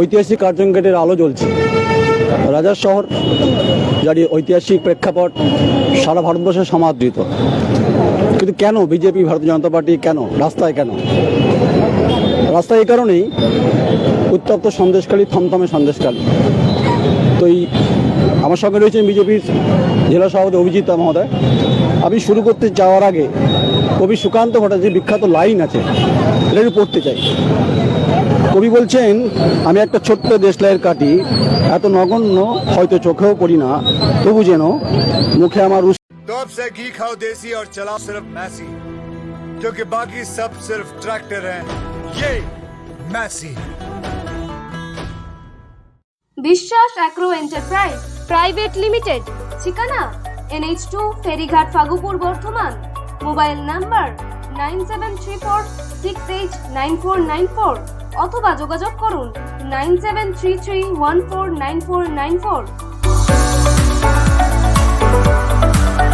ঐতিহাসিক কার্জন গেটের আলো জ্বলছে। রাজার শহর যার ঐতিহাসিক প্রেক্ষাপট সারা ভারতবর্ষে সমাদৃত। কিন্তু কেন বিজেপি, ভারতীয় জনতা পার্টি কেন? রাস্তায় কেন? রাস্তায় এই কারণেই উত্তপ্ত সন্দেশকালী থমথমে সন্দেশকালী তো এই আমার সঙ্গে রয়েছেন বিজেপির জেলা সভাপতি অভিজিৎ মহোদয়। আমি শুরু করতে যাওয়ার আগে কবি সুকান্ত ভট্টাচার্যের বিখ্যাত লাইন আছে এটা একটু পড়তে চাই কবি বলছেন আমি একটা ছোট্ট দেশলাইয়ের কাটি এত নগণ্য হয়তো চোখেও পড়ি না তবু যেন মুখে আমার উস- तो अब से घी खाओ देसी और चलाओ सिर्फ मैसी क्योंकि बाकी सब सिर्फ ट्रैक्टर हैं ये Massey Biswas agro enterprise private limited ঠিকানা এনএইচ টু ফেরিঘাট Fagupur Bardhaman mobile number nine seven three four six eight nine four nine four অথবা যোগাযোগ করুন nine seven three three one four nine four nine four.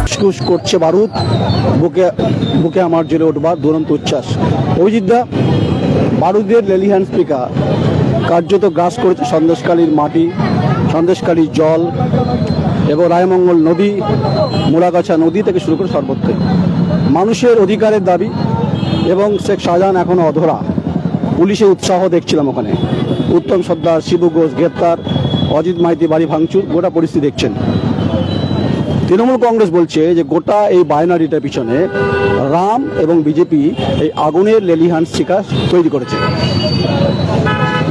ফুসফুস করছে বারুদ বুকে বুকে আমার জ্বলে উঠবার দুরন্ত উচ্ছ্বাস। অভিজিৎদা বারুদের লেলিহান স্পিকার কার্যত গ্রাস করেছে সন্দেশকালীর মাটি সন্দেশকালীর জল এবং রায়মঙ্গল নদী মুলাগাছা নদী থেকে শুরু করে সর্বত্রই মানুষের অধিকারের দাবি এবং শেখ শাহজাহান এখনও অধরা। পুলিশের উৎসাহ দেখছিলাম ওখানে। উত্তম সর্দার, শিবু ঘোষ গ্রেপ্তার, অজিত মাইতি বাড়ি ভাঙচুর, গোটা পরিস্থিতি দেখছেন। তৃণমূল কংগ্রেস বলছে যে গোটা এই বাইনারিটার পিছনে রাম এবং বিজেপি এই আগুনের লেলিহান শিকার তৈরি করেছে।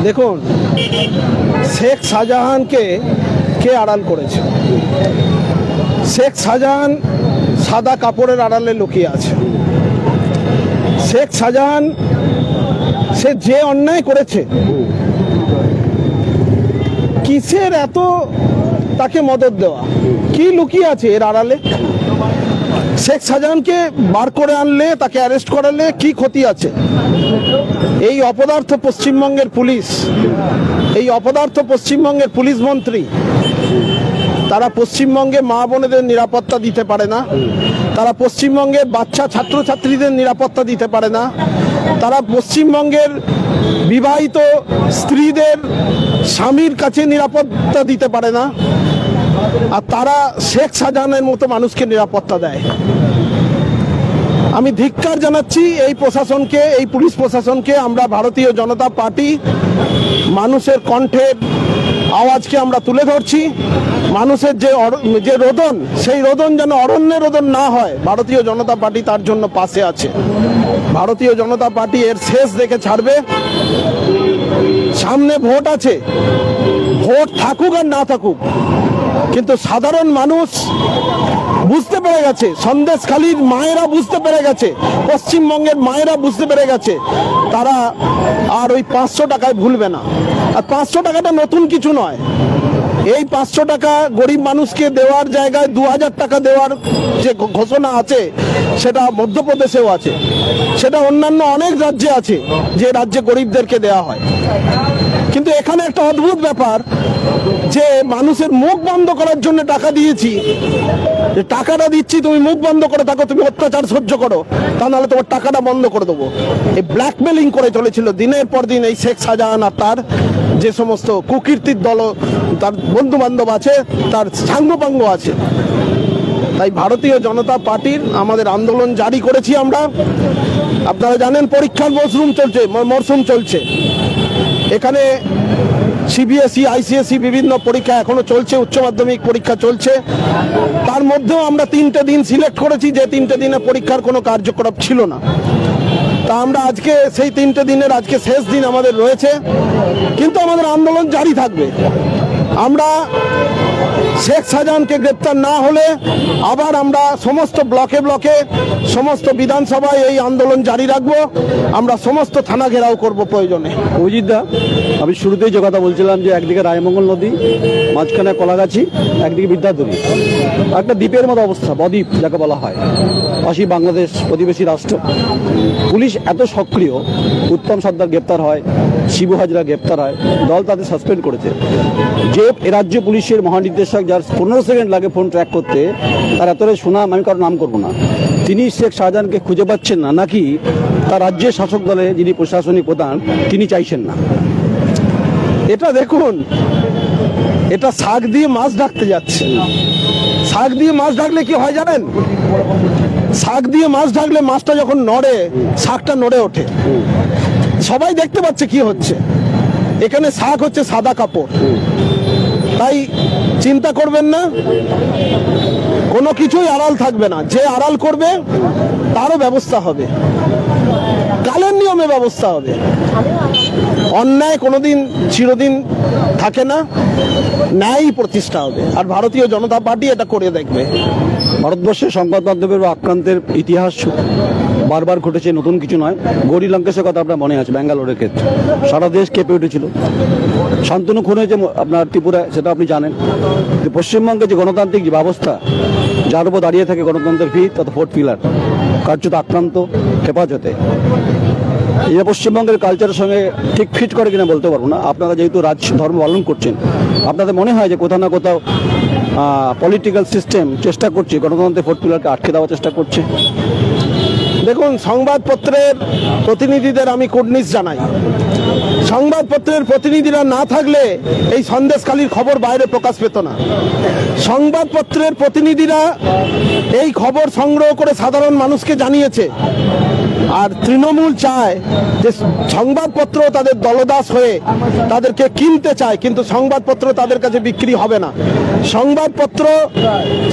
দেখুন, শেখ শাহজাহানকে কে আড়াল করেছে? শেখ শাহজাহান সাদা কাপড়ের আড়ালে লুকিয়ে আছে। শেখ শাহজাহান, সে যে অন্যায় করেছে, কিসের এত তাকে মদত দেওয়া? কি লুকিয়ে আছে এর আড়ালে? শেখ শাহজাহানকে বার করে আনলে, তাকে অ্যারেস্ট করালে কি ক্ষতি আছে? এই অপদার্থ পশ্চিমবঙ্গের পুলিশ, এই অপদার্থ পশ্চিমবঙ্গের পুলিশ মন্ত্রী, তারা পশ্চিমবঙ্গে মা বোনেদের নিরাপত্তা দিতে পারে না, তারা পশ্চিমবঙ্গের বাচ্চা ছাত্রছাত্রীদের নিরাপত্তা দিতে পারে না, তারা পশ্চিমবঙ্গের বিবাহিত স্ত্রীদের স্বামীর কাছে নিরাপত্তা দিতে পারে না আর তারা শেখ শাহজাহানের মতো মানুষকে নিরাপত্তা দেয়। আমি ধিক্কার জানাচ্ছি এই প্রশাসনকে, এই পুলিশ প্রশাসনকে, আমরা ভারতীয় জনতা পার্টি মানুষের কণ্ঠের আওয়াজকে আমরা তুলে ধরছি। মানুষের যে যে রোদন, সেই রোদন যেন অরণ্যে রোদন না হয়, ভারতীয় জনতা পার্টি তার জন্য পাশে আছে। ভারতীয় জনতা পার্টি এর শেষ দেখে ছাড়বে। সামনে ভোট আছে। ভোট থাকুক আর না থাকুক কিন্তু সাধারণ মানুষ বুঝতে পেরে গেছে, সন্দেশখালীর মায়েরা বুঝতে পেরে গেছে, পশ্চিমবঙ্গের মায়েরা বুঝতে পেরে গেছে, তারা আর ওই পাঁচশো টাকায় ভুলবে না। আর পাঁচশো টাকাটা নতুন কিছু নয়। এই পাঁচশো টাকা গরিব মানুষকে দেওয়ার জায়গায় দু হাজার টাকা দেওয়ার যে ঘোষণা আছে, সেটা মধ্যপ্রদেশেও আছে। সেটা অন্যান্য অনেক রাজ্যে আছে, যে রাজ্যে গরিবদেরকে দেওয়া হয়। কিন্তু এখানে একটা অদ্ভুত ব্যাপার যে মানুষের মুখ বন্ধ করার জন্য টাকা দিয়েছি। টাকাটা দিচ্ছি, তুমি মুখ বন্ধ করে থাকো, তুমি অত্যাচার সহ্য করো। তা নাহলে তোমার টাকাটা বন্ধ করে দেবো। এই ব্ল্যাকমেলিং করে চলেছিল। দিনের পর দিন এই শেখ শাহজাহান আর তার যে সমস্ত কুকীর্তির দল, তার বন্ধু বান্ধব আছে, তার সাঙ্গপাঙ্গ আছে। তাই ভারতীয় জনতা পার্টির আমাদের আন্দোলন জারি করেছি আমরা। আপনারা জানেন, পরীক্ষার মরশুম চলছে মরশুম চলছে। এখানে সিবিএসই আইসিএসই E, বিভিন্ন পরীক্ষা এখনও চলছে উচ্চ মাধ্যমিক পরীক্ষা চলছে। তার মধ্যেও আমরা তিনটে দিন সিলেক্ট করেছি যে তিনটে দিনে পরীক্ষার কোনো কার্যক্রম ছিল না। তা আমরা আজকে সেই তিনটে দিনের আজকে শেষ দিন আমাদের রয়েছে। কিন্তু আমাদের আন্দোলন জারি থাকবে। আমরা শেখ শাহজাহানকে গ্রেপ্তার না হলে আবার আমরা সমস্ত ব্লকে ব্লকে, সমস্ত বিধানসভায় এই আন্দোলন জারি রাখব। আমরা সমস্ত থানা ঘেরাও করব প্রয়োজনে। অভিজিৎদা আমি শুরুতেই যে কথা বলছিলাম যে একদিকে রায়মঙ্গল নদী, মাঝখানে কলাগাছি, একদিকে বিদ্যাধরী। একটা দ্বীপের মতো অবস্থা, বদ্বীপ যাকে বলা হয়। পাশি বাংলাদেশ প্রতিবেশী রাষ্ট্র। পুলিশ এত সক্রিয়, উত্তম সর্দার গ্রেপ্তার হয়। শিবু হাজরা গ্রেপ্তার হয়। দল তাদের সাসপেন্ড করেছে। যে রাজ্য পুলিশের মহানির্দেশক যার পনেরো সেকেন্ড লাগে ফোন ট্র্যাক করতে, তার এতটাই সুনাম আমি কারও নাম করব না। তিনি শেখ শাহজাহানকে খুঁজে পাচ্ছেন না, নাকি তার রাজ্যের শাসক দলে যিনি প্রশাসনিক প্রধান, তিনি চাইছেন না। এটা দেখুন, এটা শাক দিয়ে মাছ ঢাকতে যাচ্ছে। শাক দিয়ে মাছ ঢাকলে কি হয় জানেন? শাক দিয়ে মাছ ঢাকলে মাছটা যখন নড়ে, শাকটা নড়ে ওঠে। সবাই দেখতে পাচ্ছে কি হচ্ছে। এখানে শাক হচ্ছে সাদা কাপড়। তাই চিন্তা করবেন না, কোনো কিছুই আড়াল থাকবে না। যে আড়াল করবে, তারও ব্যবস্থা হবে। কালের নিয়মে ব্যবস্থা হবে। অন্যায় কোনোদিন চিরদিন থাকে না। ন্যায় প্রতিষ্ঠা হবে। আর ভারতীয় জনতা পার্টি এটা করে দেখবে। ভারতবর্ষের সংবাদ মাধ্যমের আক্রান্তের ইতিহাস বারবার ঘটেছে, নতুন কিছু নয়। গৌরী লঙ্কেশের কথা আপনার মনে আছে, ব্যাঙ্গালোরের ক্ষেত্রে। সারা দেশ কেঁপে উঠেছিল। শান্তনু খুন হয়েছে আপনার ত্রিপুরায়, সেটা আপনি জানেন। যে পশ্চিমবঙ্গের যে গণতান্ত্রিক যে ব্যবস্থা, যার উপর দাঁড়িয়ে থাকে গণতন্ত্রের ভিত, তথা ফোর্থ পিলার কার্যত আক্রান্ত হেফাজতে। এই পশ্চিমবঙ্গের কালচারের সঙ্গে ঠিক ফিট করে কিনা বলতে পারব না। আপনারা যেহেতু রাজ ধর্ম পালন করছেন, আপনাদের মনে হয় যে কোথাও না কোথাও পলিটিক্যাল সিস্টেম চেষ্টা করছে, গণতন্ত্রের ফোর্থ পিলারকে আটকে দেওয়ার চেষ্টা করছে? দেখুন, সংবাদপত্রের প্রতিনিধিদের আমি কুর্নিশ জানাই। সংবাদপত্রের প্রতিনিধিরা না থাকলে এই সন্দেশখালীর খবর বাইরে প্রকাশ পেত না। সংবাদপত্রের প্রতিনিধিরা এই খবর সংগ্রহ করে সাধারণ মানুষকে জানিয়েছে। আর তৃণমূল চায় যে সংবাদপত্র তাদের দলদাস হয়ে তাদেরকে কিনতে চায়, কিন্তু সংবাদপত্র তাদের কাছে বিক্রি হবে না। সংবাদপত্র,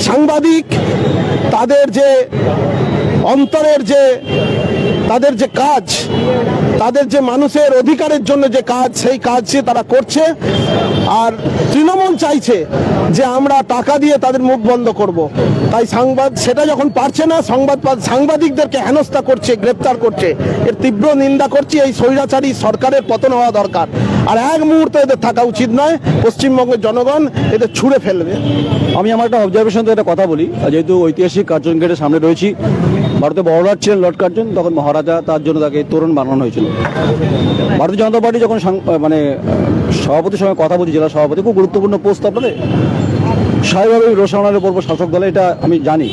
সাংবাদিক, তাদের যে অন্তরের যে তাদের যে কাজ, তাদের যে মানুষের অধিকারের জন্য যে কাজ, সেই কাজ তারা করছে, আর তৃণমূল চাইছে যে আমরা টাকা দিয়ে তাদের মুখ বন্ধ করব। তাই সাংবাদ, সেটা যখন পারছে না, সংবাদ সাংবাদিকদেরকে হেনস্থা করছে, গ্রেপ্তার করছে। এর তীব্র নিন্দা করছি, এই স্বৈরাচারী সরকারের পতন হওয়া দরকার। আর এক মুহূর্তে এদের থাকা উচিত নয়, পশ্চিমবঙ্গের জনগণ এদের ছুঁড়ে ফেলবে। আমি আমার একটা অবজারভেশন থেকে একটা কথা বলি। যেহেতু ঐতিহাসিক কার্জন গেটের সামনে রয়েছি, ভারতে বড়রাজ ছিলেন লর্ড কার্জন তখন মহারাজা তার জন্য তাকে তোরণ বানানো হয়েছিল। ভারতীয় জনতা পার্টি যখন মানে সভাপতির সঙ্গে কথা বলছি জেলা সভাপতি খুব গুরুত্বপূর্ণ পোস্ট আপনাদের? স্বাভাবিকভাবে রোশনালের পর্ব শাসক দলে, এটা আমি জানি।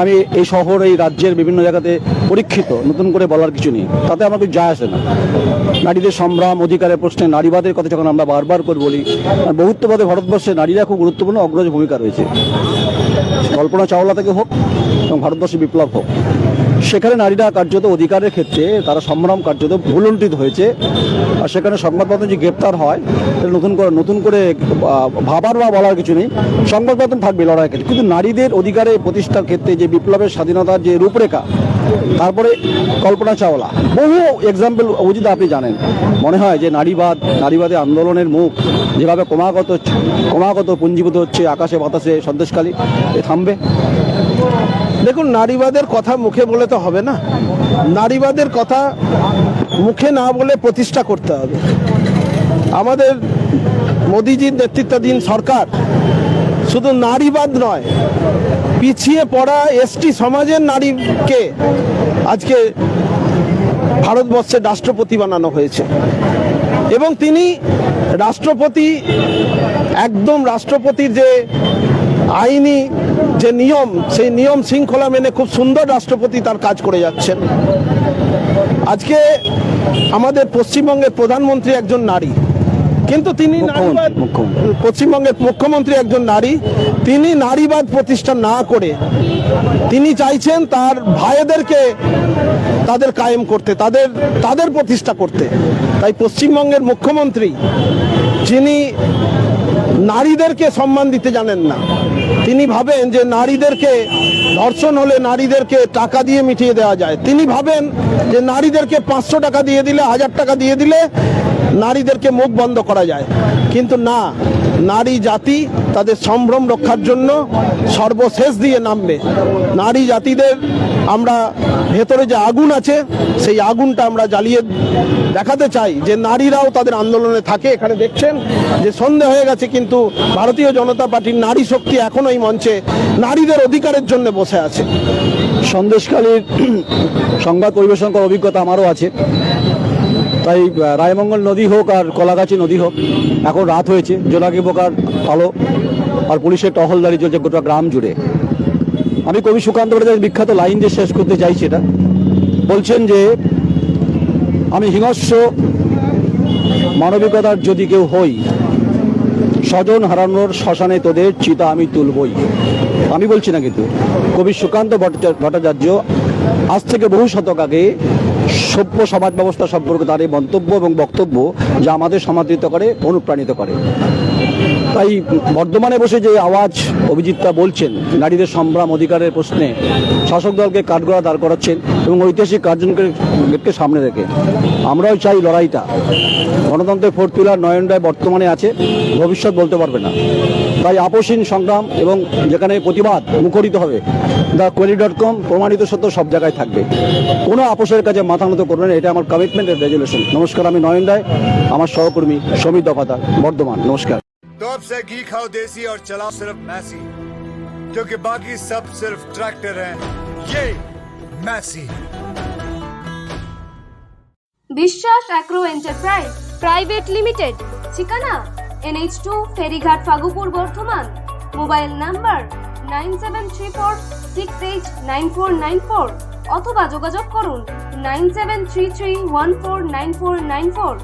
আমি এই শহর, এই রাজ্যের বিভিন্ন জায়গাতে পরীক্ষিত, নতুন করে বলার কিছু নেই। তাতে আমার কিছু যায় আসে না। নারীদের সম্ভ্রাম, অধিকারের প্রশ্নে, নারীবাদের কথা যখন আমরা বারবার করে বলি বহুত্ববাদে ভারতবর্ষে নারীরা খুব গুরুত্বপূর্ণ, অগ্রজ ভূমিকা রয়েছে। কল্পনা চাওলা থেকে হোক, এবং ভারতবর্ষে বিপ্লব হোক। সেখানে নারীরা কার্যত অধিকারের ক্ষেত্রে তারা সম্ভ্রম কার্যত ভুলুণ্ঠিত হয়েছে। আর সেখানে সংবাদপত্র যে গ্রেপ্তার হয় নতুন করে নতুন করে ভাবার বা বলার কিছু নেই। সংবাদপত্র থাকবে লড়াইয়ের ক্ষেত্রে। কিন্তু নারীদের অধিকারে প্রতিষ্ঠার ক্ষেত্রে যে বিপ্লবের স্বাধীনতার যে রূপরেখা, তারপরে কল্পনা চাওলা। বহু এক্সাম্পল অজিত আপনি জানেন। মনে হয় যে নারীবাদ নারীবাদী আন্দোলনের মুখ যেভাবে ক্রমাগত ক্রমাগত পুঞ্জীভূত হচ্ছে, আকাশে বাতাসে সন্দেশকালী থামবে। দেখুন, নারীবাদের কথা মুখে বলে তো হবে না। নারীবাদের কথা মুখে না বলে প্রতিষ্ঠা করতে হবে। আমাদের মোদিজির নেতৃত্বাধীন সরকার শুধু নারীবাদ নয়, পিছিয়ে পড়া এসটি সমাজের নারীকে আজকে ভারতবর্ষের রাষ্ট্রপতি বানানো হয়েছে। এবং তিনি রাষ্ট্রপতি, একদম রাষ্ট্রপতির যে আইনি যে নিয়ম সেই নিয়ম শৃঙ্খলা মেনে খুব সুন্দর রাষ্ট্রপতি তার কাজ করে যাচ্ছেন। আজকে আমাদের পশ্চিমবঙ্গের প্রধানমন্ত্রী একজন নারী। কিন্তু তিনি। পশ্চিমবঙ্গের মুখ্যমন্ত্রী একজন নারী। তিনি নারীবাদ প্রতিষ্ঠা না করে তিনি চাইছেন তার ভাইদেরকে তাদের কায়েম করতে তাদের তাদের প্রতিষ্ঠা করতে। তাই পশ্চিমবঙ্গের মুখ্যমন্ত্রী যিনি নারীদেরকে সম্মান দিতে জানেন না। তিনি ভাবেন যে নারীদেরকে ধর্ষণ হলে নারীদেরকে টাকা দিয়ে মিটিয়ে দেওয়া যায়। তিনি ভাবেন যে নারীদেরকে পাঁচশো টাকা দিয়ে দিলে, হাজার টাকা দিয়ে দিলে নারীদেরকে মুখ বন্ধ করা যায়। কিন্তু না নারী জাতি তাদের সম্ভ্রম রক্ষার জন্য সর্বশেষ দিয়ে নামবে। নারী জাতিদের আমরা ভেতরে যে আগুন আছে, সেই আগুনটা আমরা জ্বালিয়ে দেখাতে চাই যে নারীরাও তাদের আন্দোলনে থাকে। এখানে দেখছেন যে সন্ধে হয়ে গেছে কিন্তু ভারতীয় জনতা পার্টির নারী শক্তি এখনও এই মঞ্চে নারীদের অধিকারের জন্য বসে আছে। সন্দেশকালীর সংবাদ পরিবেশন করার অভিজ্ঞতা আমারও আছে। তাই রায়মঙ্গল নদী হোক আর কলাগাছি নদী হোক, এখন রাত হয়েছে, জোনাকি পোকার আলো আর পুলিশের টহলদারি চলছে গোটা গ্রাম জুড়ে। আমি কবি সুকান্ত ভট্টাচার্যের বিখ্যাত লাইন দিয়ে শেষ করতে চাইছি এটা বলছেন যে, আমি হিংস্র মানবিকতার যদি কেউ হই, স্বজন হারানোর শ্মশানে তোদের চিতা আমি তুলবই। আমি বলছি না কিন্তু, কবি সুকান্ত ভট্টাচার্য আজ থেকে বহু শতক আগে সভ্য সমাজ ব্যবস্থা সম্পর্কে তার এই মন্তব্য এবং বক্তব্য যা আমাদের সমাদৃত করে, অনুপ্রাণিত করে। তাই বর্ধমানে বসে যে আওয়াজ অভিজিৎটা বলছেন, নারীদের সম্ভ্রাম অধিকারের প্রশ্নে শাসক দলকে কাঠগড়া দাঁড় করাচ্ছেন এবং ঐতিহাসিক কার্যক্রমকে সামনে রেখে আমরাও চাই লড়াইটা গণতন্ত্রের ফোর্থ পিলার নয়ন রায় বর্তমানে আছে ভবিষ্যৎ বলতে পারবে না তাই আপসীন সংগ্রাম এবং যেখানে প্রতিবাদ মুখরিত হবে দ্য কোয়েলি ডট কম প্রমাণিত সত্য সব জায়গায় থাকবে কোনো আপোষের কাছে মাথা নত করবে না এটা আমার কমিটমেন্ট এর রেজুলেশন নমস্কার আমি নয়ন রায় আমার সহকর্মী সমীর দফাদার বর্ধমান নমস্কার तो अब से घी खाओ देसी और चलाओ सिर्फ मैसी क्योंकि बाकी सब सिर्फ ट्रैक्टर हैं ये Massey Biswas Agro enterprise private limited ঠিকানা? এনএইচ টু ফেরিঘাট Phagupur Bardhaman. Mobile number nine seven three four six eight nine four nine four অথবা যোগাযোগ করুন nine seven three three one four nine four nine four